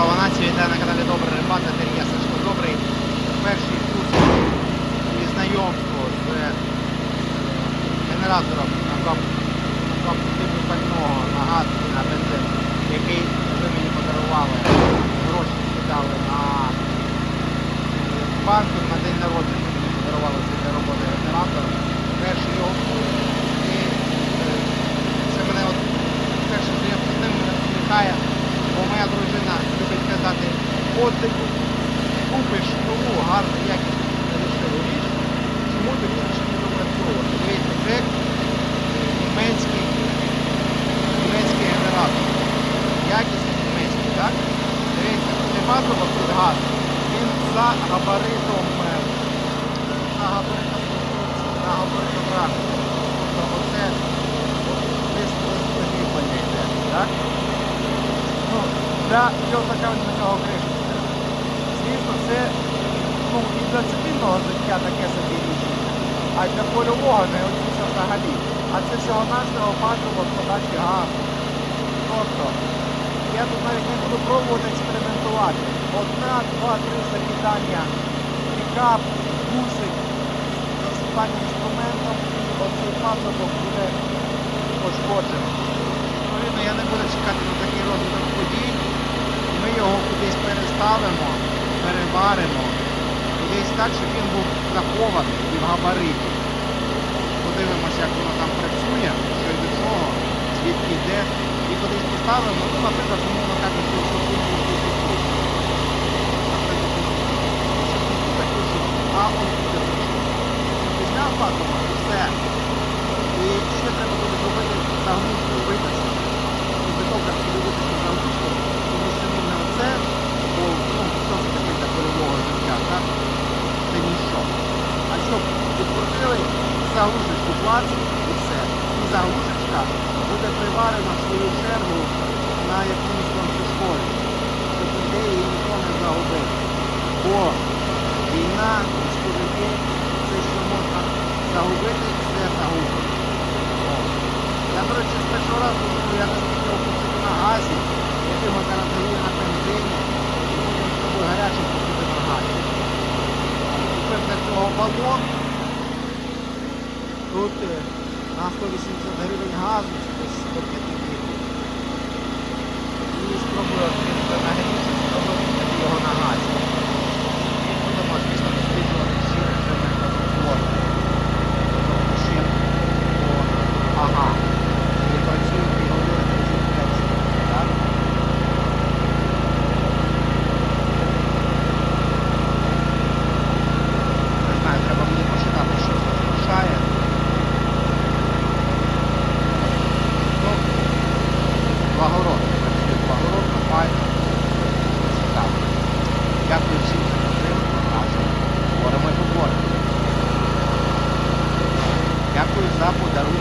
Слава нації, вітаю на каналі Добра Рибата, я Сашко Добрий. Перший курс і знайомство з е, генератором на кап типу пального на газ і на бензин, який ви мені подарували, гроші скидали на е, банку на день народження. Мені подарували для роботи генератор. Перший його. І е, це мене от перше знайомство з ним мене надихає, бо моя дружина любить казати, от ти купиш нову, гарну, якісну, дешеву річ, чому тобі лише не допрацьовувати? Дивіться, це е, німецький, німецький генератор. Якісний німецький, так? Дивіться, цей патрубок під газ, він за габаритом, е, за габаритом, за габаритом рами. Тобто оце десь розподібання йде, так? Ну, для чого така на нього? Звісно, це ну, і для цивільного життя таке собі рішення, а для польового не годиться взагалі. А це всього нашого патрубок подачі газу. Тобто, я тут навіть не буду пробувати експериментувати. Одна, два, три закидання, пікап, гусик, засипання інструментом, і оцей патрубок буде пошкоджений. Відповідно, я не буду чекати на такий розвиток подій. Ми його переставимо, переваримо. Кудись так, щоб він був захований і в габариті. Подивимося, як воно там працює, що й до чого, звідки йде. І кудись поставимо, ну, наприклад, умовно кажучи, в супутку таку, щоб а он буде Пізняв патома і все. І ще треба буде зробити заглушку витачку. І добре подивитися заглушку, тому що ну не оце, бо ну, що ж таке для польового життя, так? Це ніщо. А щоб відкрутили заглушечку плац і все. І заглушечка буде приварена в свою чергу на якомусь концешколі, щоб її ніхто не загубив. Бо війна, військовики, це що можна загубити, це загубити. О. Я, до речі, з першого разу думаю, я наскільки опустив на газі, який його зараз даю на бензині, і потім з тобою гарячим купити на газі. Тепер для цього балон. Тут на 180 гривень газу, це десь 105 na Abu Dhabi,